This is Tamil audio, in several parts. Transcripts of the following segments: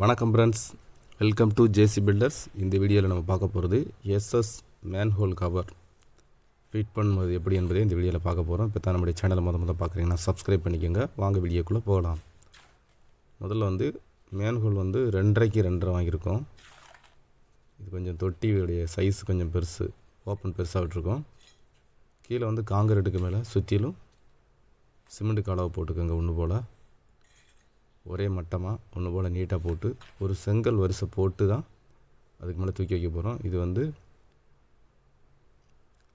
வணக்கம் friends welcome to JC builders இந்த வீடியோவில் நம்ம பார்க்க போகிறது எஸ்எஸ் மேன்ஹோல் கவர் ஃபிட் பண்ணுவது எப்படி என்பதை இந்த வீடியோவில் பார்க்க போகிறோம் இப்போ தான் நம்முடைய சேனலை முத முதல் பார்க்குறீங்கன்னா சப்ஸ்கிரைப் பண்ணிக்கோங்க. வாங்க வீடியோக்குள்ளே போகலாம். முதல்ல வந்து மேன்ஹோல் வந்து ரெண்டரைக்கு ரெண்டரை வாங்கியிருக்கோம். இது கொஞ்சம் தொட்டியுடைய சைஸ் கொஞ்சம் பெருசு ஓப்பன் பெருசாக விட்டுருக்கோம். கீழே வந்து காங்கிரீட்டுக்கு மேலே சுற்றிலும் சிமெண்ட் கலவை போட்டுக்கோங்க ஒன்று போல். ஒரே மட்டமாக ஒன்று போல் நீட்டாக போட்டு ஒரு செங்கல் வரிசை போட்டு தான் அதுக்கு மேலே தூக்கி வைக்க போகிறோம் இது வந்து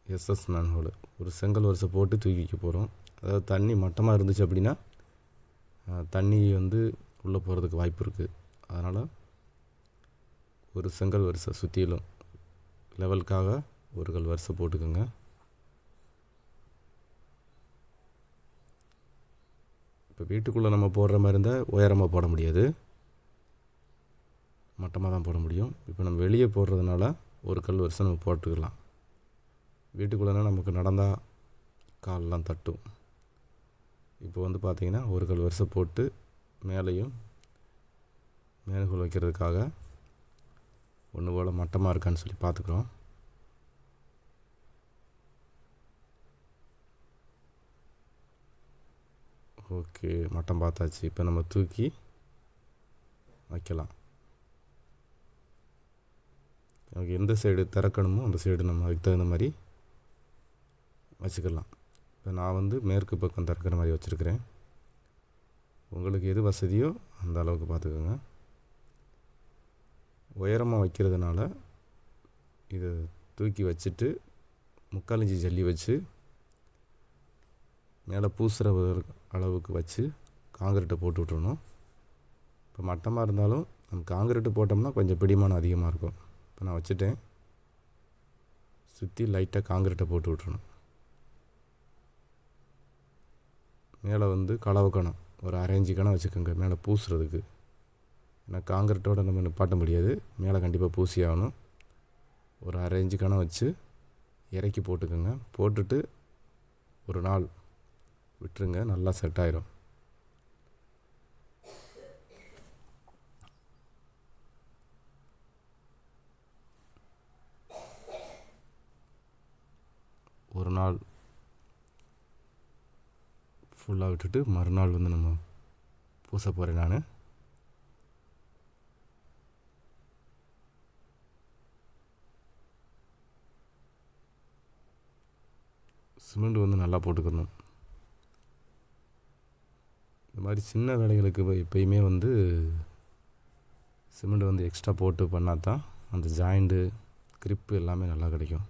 எஸ்எஸ் மேன்ஹோல் ஒரு செங்கல் வரிசை போட்டு தூக்கி வைக்க போகிறோம் அதாவது தண்ணி மட்டமாக இருந்துச்சு அப்படின்னா தண்ணி வந்து உள்ளே போகிறதுக்கு வாய்ப்பு இருக்குது அதனால் ஒரு செங்கல் வரிசை சுற்றிலும் லெவலுக்காக ஒரு கல் வரிசை போட்டுக்கோங்க. இப்போ வீட்டுக்குள்ளே நம்ம போடுற மாதிரி இருந்தால் உயரமாக போட முடியாது. மட்டமாக தான் போட முடியும். இப்போ நம்ம வெளியே போடுறதுனால ஒரு கல் வருஷம் நம்ம போட்டுக்கலாம். வீட்டுக்குள்ளேனா நமக்கு நடந்தால் கால்லாம் தட்டும். இப்போ வந்து பார்த்திங்கன்னா ஒரு கல் வருஷம் போட்டு மேலேயும் மேலுக்குள் வைக்கிறதுக்காக ஒன்று போல் மட்டமாக இருக்கான்னு சொல்லி பார்த்துக்குறோம். ஓகே மட்டம் பார்த்தாச்சு. இப்போ நம்ம தூக்கி வைக்கலாம். நமக்கு எந்த சைடு திறக்கணுமோ அந்த சைடு நம்ம அதுக்கு தகுந்த மாதிரி வச்சுக்கலாம். இப்போ நான் வந்து மேற்கு பக்கம் திறக்கிற மாதிரி வச்சுருக்கிறேன். உங்களுக்கு எது வசதியோ அந்த அளவுக்கு பார்த்துக்கோங்க. உயரமாக வைக்கிறதுனால இதை தூக்கி வச்சுட்டு முக்கால் இஞ்சி ஜல்லி வச்சு மேலே பூசுகிற அளவுக்கு வச்சு காங்கிரீட்டை போட்டு விட்றணும் இப்போ மட்டமாக இருந்தாலும் நம்ம காங்கிரீட்டு போட்டோம்னா கொஞ்சம் பிடிமானம் அதிகமாக இருக்கும். இப்போ நான் வச்சுட்டேன். சுற்றி லைட்டாக காங்கிரீட்டை போட்டு விட்றணும் மேலே வந்து களவு கணம் ஒரு அரைஞ்சு கணம் வச்சுக்கோங்க மேலே பூசுறதுக்கு. ஏன்னா காங்கிரீட்டோட நம்ம நிப்பாட்ட முடியாது. மேலே கண்டிப்பாக பூசி ஆகணும். ஒரு அரைஞ்சு கணம் வச்சு இறக்கி போட்டுக்கோங்க. போட்டுட்டு ஒரு நாள் விட்டுருங்க நல்லா செட் ஆயிரும். ஒரு நாள் ஃபுல்லாக விட்டுட்டு மறுநாள் வந்து நம்ம பூச போகிறேன் நான். சிமெண்ட் வந்து நல்லா போட்டுக்கணும். மாதிரி சின்ன வேலைகளுக்கு இப்போ எப்பயுமே வந்து சிமெண்ட் வந்து எக்ஸ்ட்ரா போட்டு பண்ணால் தான் அந்த ஜாயிண்ட்டு கிரிப்பு எல்லாமே நல்லா கிடைக்கும்.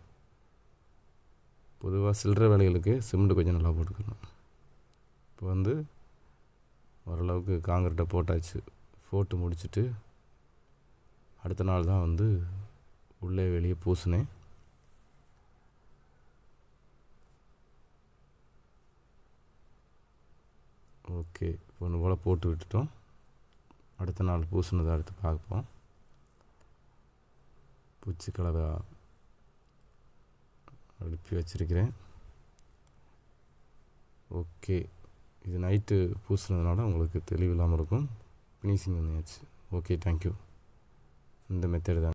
பொதுவாக சில்லற வேலைகளுக்கு சிமெண்ட் கொஞ்சம் நல்லா போட்டுக்கணும். இப்போ வந்து ஓரளவுக்கு காங்கிரீட்டை போட்டாச்சு. போட்டு முடிச்சுட்டு அடுத்த நாள் தான் வந்து உள்ளே வெளியே பூசினேன். ஓகே ஒன்று போல் போட்டு விட்டுட்டோம். அடுத்த நாள் பூசினதை அடுத்து பார்ப்போம். பூச்சி கலரை அனுப்பி வச்சுருக்கிறேன். ஓகே இது நைட்டு பூசினதுனால உங்களுக்கு தெளிவு இல்லாமல் இருக்கும் ஃபினிஷிங் பண்ணியாச்சு ஓகே தேங்க்யூ இந்த மெத்தடு தான்.